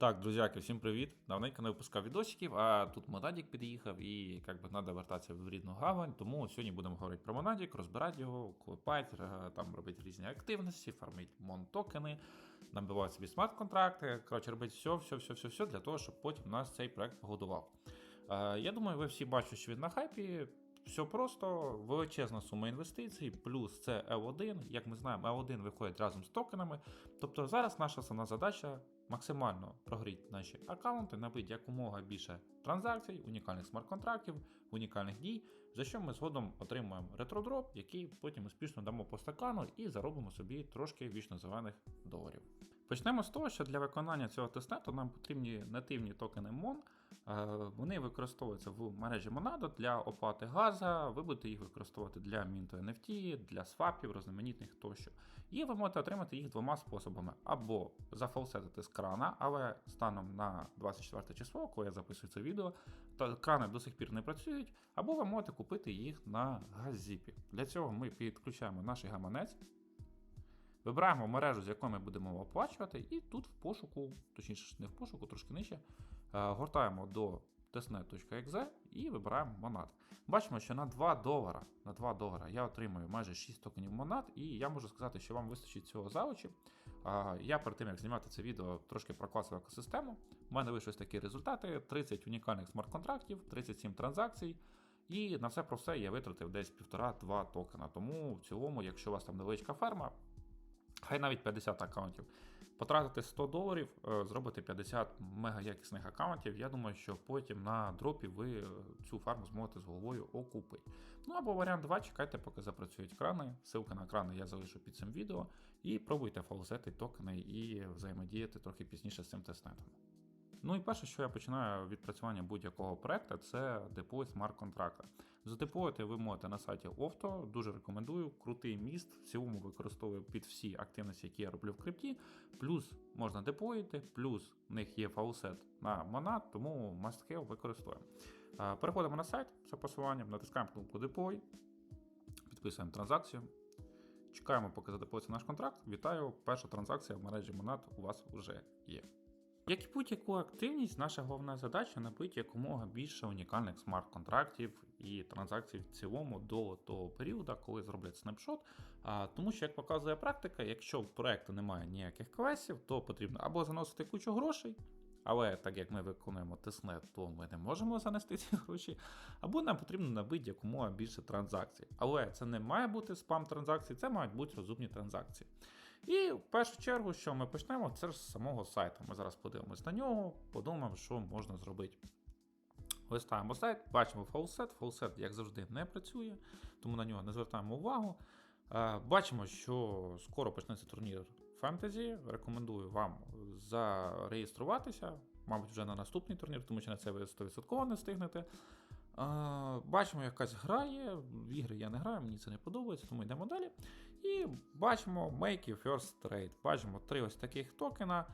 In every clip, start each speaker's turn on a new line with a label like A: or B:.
A: Так, друзяки, всім привіт. Давненько не випускав відосиків, а тут Монадік під'їхав і як би треба вертатися в рідну гавань. Тому сьогодні будемо говорити про Монадік, розбирати його, клепати, е, там робити різні активності, фармити мон-токени, набивати собі смарт-контракти. Коротше, робити все, все, все, все, все для того, щоб потім нас цей проект погодував. Е, Я думаю, ви всі бачите, що він на хайпі. Все просто, величезна сума інвестицій, плюс це L1. Як ми знаємо, L1 виходить разом з токенами. Тобто зараз наша основна задача максимально прогріти наші аккаунти, набити якомога більше транзакцій, унікальних смарт-контрактів, унікальних дій, за що ми згодом отримуємо ретродроп, який потім успішно дамо по стакану і заробимо собі трошки вічно зелених доларів. Почнемо з того, що для виконання цього тестнету нам потрібні нативні токени MON. Е, Вони використовуються в мережі Monado для оплати газа, ви будете їх використовувати для мінту NFT, для свапів, різноманітних тощо. І ви можете отримати їх двома способами: або зафалсетити з крана, але станом на 24 число, коли я записую це відео, то крани до сих пір не працюють, або ви можете купити їх на газзіпі. Для цього ми підключаємо наш гаманець. Вибираємо мережу, з якою ми будемо оплачувати, і тут в пошуку, точніше не в пошуку, трошки нижче, гортаємо до testnet.exe і вибираємо монад. Бачимо, що на 2 долара, на 2 долара я отримую майже 6 токенів монад, і я можу сказати, що вам вистачить цього за очі. Е, Я перед тим, як знімати це відео, трошки прокласив екосистему. У мене вийшли такі результати: 30 унікальних смарт-контрактів, 37 транзакцій. І на все про все я витратив десь 1,5-2 токена. Тому в цілому, якщо у вас там невеличка ферма, Хай навіть 50 аккаунтів. Потратити 100 доларів, е, зробити 50 мегаякісних аккаунтів. Я думаю, що потім на дропі ви е, цю фарму зможете з головою окупити. Ну або варіант 2, чекайте, поки запрацюють крани. Ссылка на крани я залишу під цим відео. І пробуйте фаузети, токени і взаємодіяти трохи пізніше з цим тестнетом. Ну і перше, що я починаю відпрацювання будь-якого проекту, це деплой смарт-контракта. Задеплоїти ви можете на сайті Ofto, дуже рекомендую. Крутий міст, в цілому використовую під всі активності, які я роблю в крипті. Плюс можна деплоїти, плюс в них є фаусет на монад, тому must-have використовуємо. Переходимо на сайт за посиланням, натискаємо кнопку Deploy, підписуємо транзакцію. Чекаємо, поки задеплоїться наш контракт. Вітаю! Перша транзакція в мережі Монад у вас вже є. Як і будь-яку активність, наша головна задача набити якомога більше унікальних смарт-контрактів і транзакцій в цілому до того періоду, коли зроблять снапшот. Тому що, як показує практика, якщо в проекту немає ніяких класів, то потрібно або заносити кучу грошей. Але так як ми виконуємо тестнет, то ми не можемо занести ці гроші, або нам потрібно набити якомога більше транзакцій. Але це не має бути спам транзакцій, це мають бути розумні транзакції. І в першу чергу, що ми почнемо, це ж з самого сайту. Ми зараз подивимось на нього, подумаємо, що можна зробити. Листаємо сайт, бачимо фаусет. Фаусет, як завжди, не працює, тому на нього не звертаємо увагу. Бачимо, що скоро почнеться турнір фентезі. Рекомендую вам зареєструватися, мабуть, вже на наступний турнір, тому що на це ви 100% не встигнете. Бачимо, якась грає. В ігри я не граю, мені це не подобається, тому йдемо далі. І бачимо Make your First Trade. Бачимо три ось таких токена.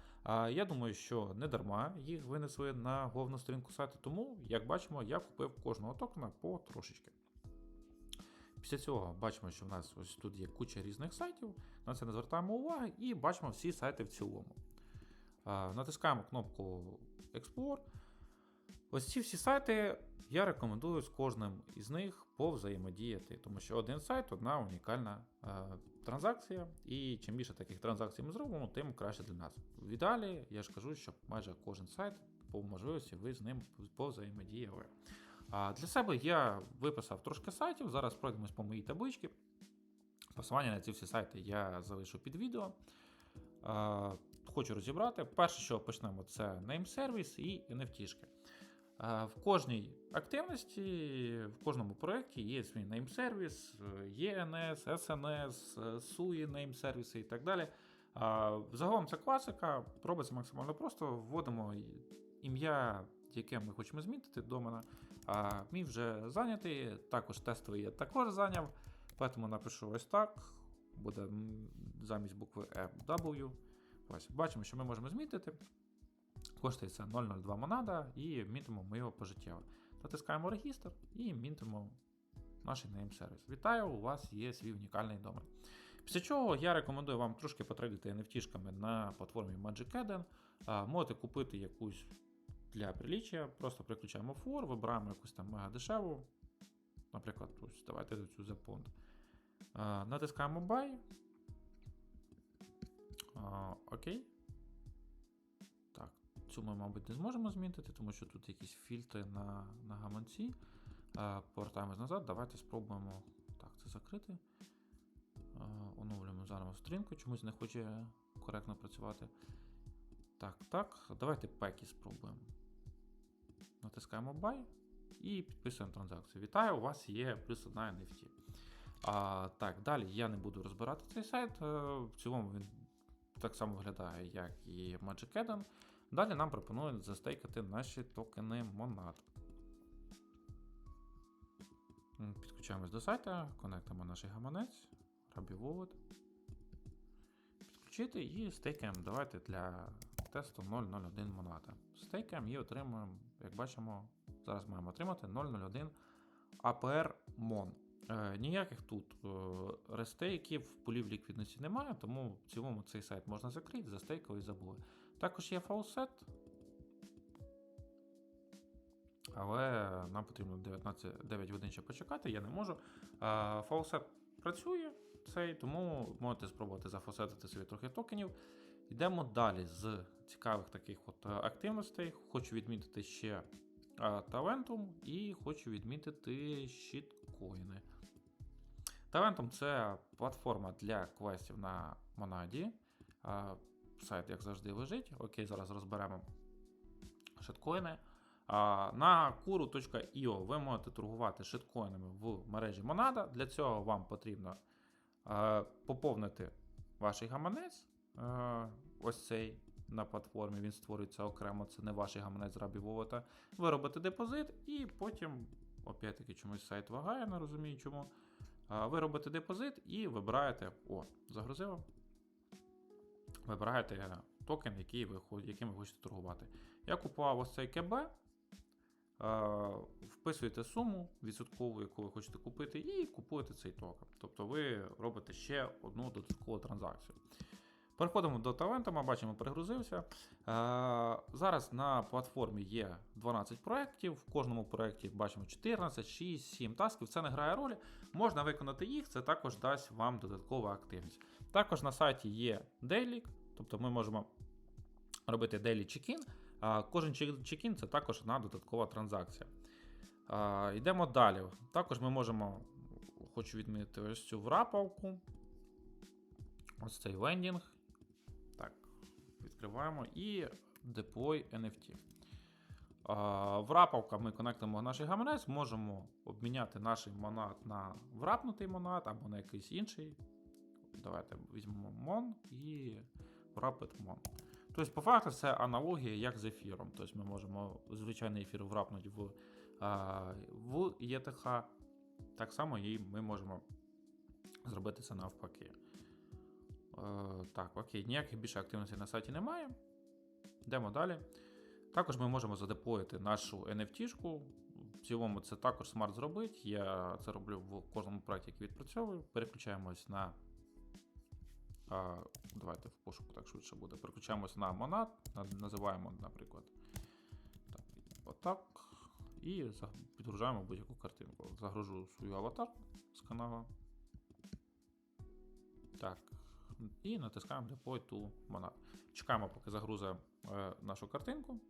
A: Я думаю, що не дарма їх винесли на головну сторінку сайту, тому, як бачимо, я купив кожного токена по трошечки. Після цього бачимо, що в нас ось тут є куча різних сайтів, на це не звертаємо уваги і бачимо всі сайти в цілому. Натискаємо кнопку Explore. Ось ці всі сайти я рекомендую з кожним із них повзаємодіяти, тому що один сайт одна унікальна е, транзакція, і чим більше таких транзакцій ми зробимо, тим краще для нас. В ідеалі я ж кажу, що майже кожен сайт по можливості ви з ним повзаємодіяли. А Для себе я виписав трошки сайтів, зараз пройдемось по моїй табличці. Посилання на ці всі сайти я залишу під відео. А, Хочу розібрати. Перше, що почнемо, це service і NFT. В кожній активності, в кожному проєкті є свій service, ENS, SNS, SUI name сервіси і так далі. Загалом це класика, робиться максимально просто. Вводимо ім'я, яке ми хочемо змінити домена. Мій вже зайнятий, також тестовий я також зайняв. Тому напишу ось так. Буде замість букви W. Ось, Бачимо, що ми можемо змінити. Коштує це 0,02 монада і мінтимо ми його пожиттєво. Натискаємо регістр і мінтимо наш name сервіс. Вітаю, у вас є свій унікальний домен. Після чого я рекомендую вам трошки потрейдити NFT-шками на платформі Magic Eden. Можете купити якусь для приліччя, просто приключаємо фор, вибираємо якусь там мега дешеву. Наприклад, ось давайте цю за понт. Натискаємо Buy. Окей. Цю ми, мабуть, не зможемо змінити, тому що тут якісь фільтри на, на гаманці. Повертаємось назад. Давайте спробуємо. Так, це закрити. Оновлюємо заново сторінку, чомусь не хоче коректно працювати. Так, так. Давайте пеки спробуємо. Натискаємо Buy і підписуємо транзакцію. Вітаю, у вас є плюс одна NFT. А, так, далі я не буду розбирати цей сайт. е, В цілому він так само виглядає, як і Magic Eden. Далі нам пропонують застейкати наші токени Monad. Підключаємось до сайта, конектимо наш гаманець, Rabi. Підключити і стейкаємо. Давайте для тесту 001 монада. Стейкаємо і отримуємо, як бачимо, зараз маємо отримати 001 APR MON. Е, ніяких тут е, рестейків, полів ліквідності немає, тому в цілому цей сайт можна закрити, застейкали і забули. Також є фаусет, але нам потрібно 19, 9 годин ще почекати, я не можу. Фаусет працює цей, тому можете спробувати зафаусетити собі трохи токенів. Йдемо далі з цікавих таких от е, активностей. Хочу відмітити ще а, Talentum і хочу відмітити щиткоїни. Talentum це платформа для квестів на Монаді. Сайт, як завжди, лежить. Окей, зараз розберемо шиткоїни. На kuru.io ви можете торгувати шиткоїнами в мережі Monada. Для цього вам потрібно поповнити ваш гаманець. Ось цей на платформі. Він створюється окремо, це не ваш гаманець з Рабі. Ви робите депозит, і потім, опять-таки, чомусь сайт вагає, не розумію чому. А, Ви робите депозит і вибираєте. О, загрузило. Вибираєте токен, який ви, яким ви хочете торгувати. Я купував ось цей КБ. е, Вписуєте суму відсоткову, яку ви хочете купити, і купуєте цей токен. Тобто ви робите ще одну додаткову транзакцію. Переходимо до талента, ми бачимо, перегрузився. Е, Зараз на платформі є 12 проєктів. В кожному проєкті бачимо 14, 6, 7 тасків. Це не грає ролі. Можна виконати їх, це також дасть вам додаткова активність. Також на сайті є дейлік, тобто ми можемо робити daily. А Кожен чек- check-in це також одна додаткова транзакція. Йдемо далі. Також ми можемо, хочу відмітити ось цю врапавку. Ось цей лендінг. Так, відкриваємо і deploy NFT. Врапавка ми конектимо наш гаманець, можемо обміняти наш монад на врапнутий монад або на якийсь інший. Давайте візьмемо Mon і wrapped Mon. Тобто, по факту, це аналогія як з ефіром. Тобто ми можемо звичайний ефір врапнути в, в ETH. Так само і ми можемо зробити це навпаки. Е, так, окей, ніяких більше активностей на сайті немає. Йдемо далі. Також ми можемо задеплоїти нашу NFT-шку. В цілому це також смарт зробити. Я це роблю в кожному проєкті, який відпрацьовую. Переключаємось на. А, давайте в пошуку так швидше буде. Переключаємось на Monad, називаємо, наприклад. Так, отак. І підгружаємо будь-яку картинку. Загружу свою аватарку з каналу. Так. І натискаємо Deploy to Monad. Чекаємо, поки загрузе е, нашу картинку.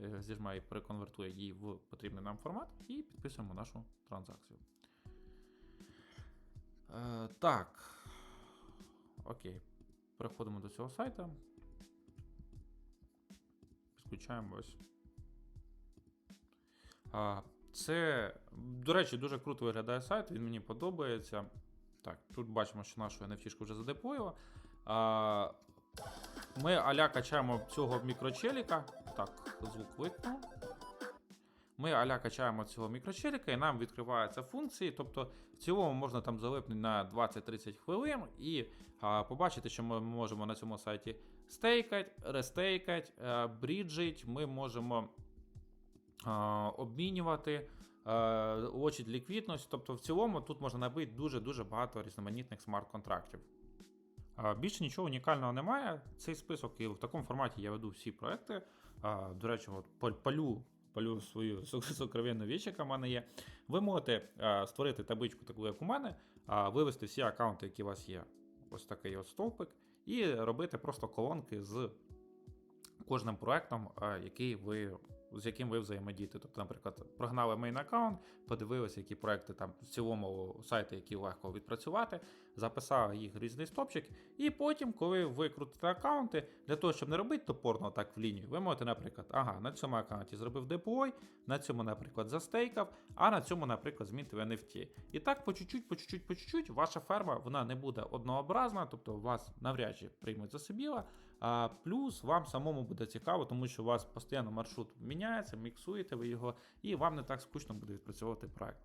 A: Е, Зіжма і переконвертує її в потрібний нам формат і підписуємо нашу транзакцію. Е, так. Окей. Переходимо до цього сайта. Підключаємо ось. А, це, до речі, дуже круто виглядає сайт, він мені подобається. Так, тут бачимо, що нашу NFT вже задеплоїла. А, ми аля качаємо цього мікрочеліка. Так, звук видно. Ми аля качаємо цього мікрочеліка і нам відкриваються функції. Тобто, в цілому можна там залипнути на 20-30 хвилин і а, побачити, що ми можемо на цьому сайті стейкать, рестейкать, а, бріджить. Ми можемо а, обмінювати. Очі ліквідність. Тобто, в цілому тут можна набити дуже-дуже багато різноманітних смарт-контрактів. Більше нічого унікального немає. Цей список і в такому форматі я веду всі проекти. До речі, от палю, палю свою сок- сокровенну віч, яка в мене є. Ви можете створити табличку, таку як у мене, а, вивести всі аккаунти, які у вас є. Ось такий от стовпик, і робити просто колонки з кожним проектом, який ви. З яким ви взаємодієте. Тобто, наприклад, прогнали мейн аккаунт, подивилися, які проекти там в цілому сайти, які легко відпрацювати, записали їх в різний стопчик, і потім, коли ви крутите аккаунти, для того, щоб не робити топорно так в лінію, ви можете, наприклад, ага, на цьому аккаунті зробив деплой, на цьому, наприклад, застейкав, а на цьому, наприклад, змінив NFT. І так по чуть-чуть, по чуть-чуть, по чуть-чуть, ваша ферма вона не буде однообразна, тобто вас навряд чи приймуть за собіла. А плюс вам самому буде цікаво, тому що у вас постійно маршрут міняється, міксуєте ви його, і вам не так скучно буде відпрацьовувати проект.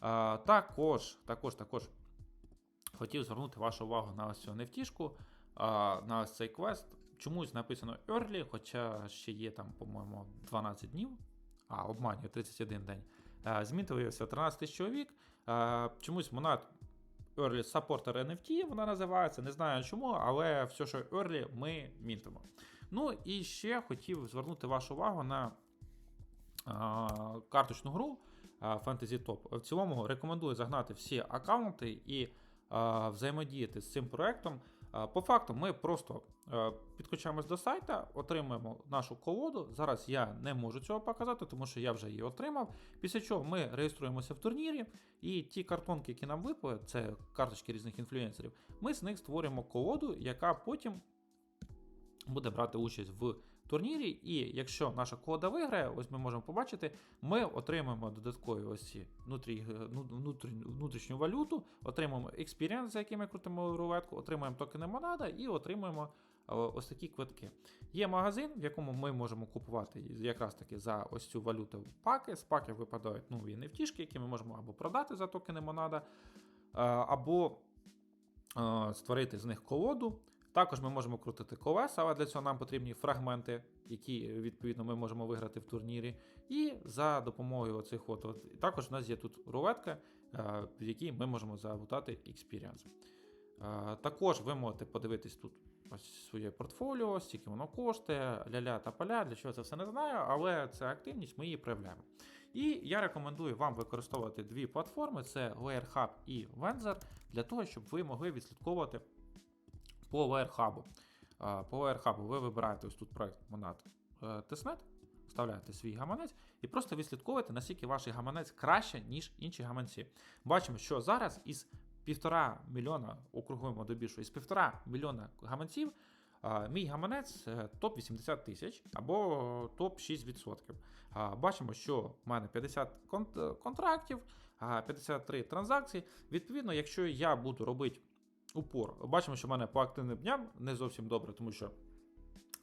A: А, також, також, також хотів звернути вашу увагу на ось цю а, на ось цей квест. Чомусь написано early, хоча ще є там, по-моєму, 12 днів, а обманюю 31 день. А, Змінилося 13 тисяч чоловік. Чомусь монад Early Supporter NFT вона називається. Не знаю чому, але все, що Early, ми мінтимо. Ну і ще хотів звернути вашу увагу на а, карточну гру а, Fantasy Top. В цілому рекомендую загнати всі аккаунти і а, взаємодіяти з цим проектом. По факту, ми просто е, підключаємось до сайта, отримуємо нашу колоду. Зараз я не можу цього показати, тому що я вже її отримав. Після чого ми реєструємося в турнірі, і ті картонки, які нам випали, це карточки різних інфлюенсерів, ми з них створюємо колоду, яка потім буде брати участь в турнірі. І якщо наша кода виграє, ось ми можемо побачити, ми отримаємо додаткові ось внутрі, ну, внутрі, внутрішню валюту, отримуємо експіріенс, за яким ми крутимо рулетку, отримуємо токени Монада і отримуємо е, ось такі квитки. Є магазин, в якому ми можемо купувати якраз таки за ось цю валюту паки. З паки випадають нові нефтішки, які ми можемо або продати за токени Монада, е, або е, створити з них колоду. Також ми можемо крутити колеса, але для цього нам потрібні фрагменти, які відповідно ми можемо виграти в турнірі. І за допомогою оцих от, от також у нас є тут рулетка, е, в якій ми можемо залутати experience. Е, Також ви можете подивитись тут ось своє портфоліо, скільки воно коштує, ля-ля та поля, для чого це все не знаю, але це активність, ми її проявляємо. І я рекомендую вам використовувати дві платформи: це LayerHub і Venzer, для того, щоб ви могли відслідковувати по LayerHub. По LayerHub ви вибираєте ось тут проект Monad е, Testnet, вставляєте свій гаманець і просто відслідковуєте, наскільки ваш гаманець краще, ніж інші гаманці. Бачимо, що зараз із півтора мільйона, округуємо до більшого, із півтора мільйона гаманців. Мій гаманець е, топ 80 тисяч або топ 6%. Бачимо, що в мене 50 контрактів, 53 транзакції. Відповідно, якщо я буду робити упор, бачимо, що в мене по активним дням не зовсім добре, тому що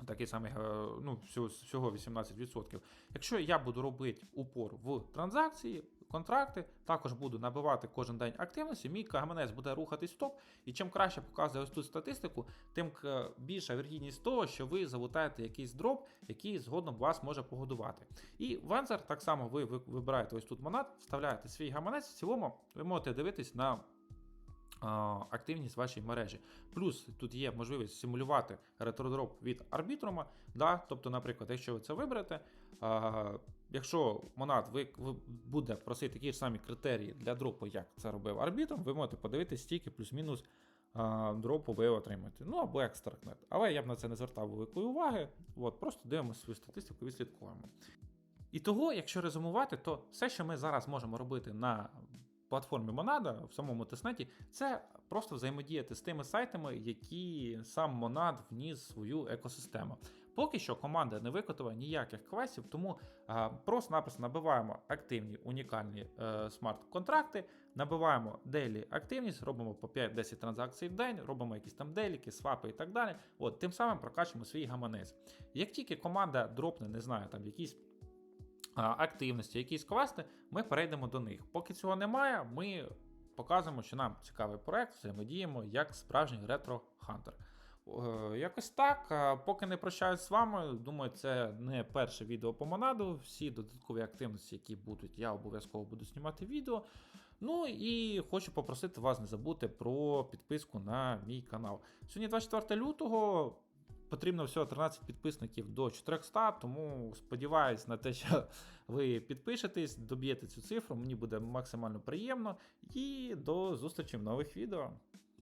A: такий самий, е, ну, всього, всього 18%. Якщо я буду робити упор в транзакції, контракти, також буду набивати кожен день активності, мій гаманець буде рухатись в топ. І чим краще показує ось тут статистику, тим більша віргідність того, що ви залутаєте якийсь дроп, який згодом вас може погодувати. І Вензер так само ви ви- вибираєте ось тут монат, вставляєте свій гаманець. В цілому ви можете дивитись на активність вашої мережі. Плюс тут є можливість симулювати ретродроп від арбітрума. Да? Тобто, наприклад, якщо ви це виберете, якщо монад ви, буде просити такі ж самі критерії для дропу, як це робив арбітрум, ви можете подивитися, стільки плюс-мінус дропу ви отримаєте. Ну або екстрактнет. Але я б на це не звертав великої уваги. От, просто дивимося свою статистику, відслідкуємо. І того, якщо резюмувати, то все, що ми зараз можемо робити на платформі Monada в самому тестнеті, це просто взаємодіяти з тими сайтами, які сам Monad вніс в свою екосистему. Поки що команда не викотила ніяких квестів, тому просто-напросто набиваємо активні унікальні е, смарт-контракти, набиваємо дейлі активність, робимо по 5-10 транзакцій в день, робимо якісь там деліки, свапи і так далі. От, тим самим прокачуємо свій гаманець. Як тільки команда дропне, не знаю, там якісь активності, якісь квести, ми перейдемо до них. Поки цього немає, ми показуємо, що нам цікавий проект, взаємодіємо як справжній ретро-хантер. Е, Якось так. Поки не прощаюсь з вами, думаю, це не перше відео по Монаду. Всі додаткові активності, які будуть, я обов'язково буду знімати відео. Ну і хочу попросити вас не забути про підписку на мій канал. Сьогодні 24 лютого. Потрібно всього 13 підписників до 400, тому сподіваюсь на те, що ви підпишетесь, доб'єте цю цифру. Мені буде максимально приємно. І до зустрічі в нових відео.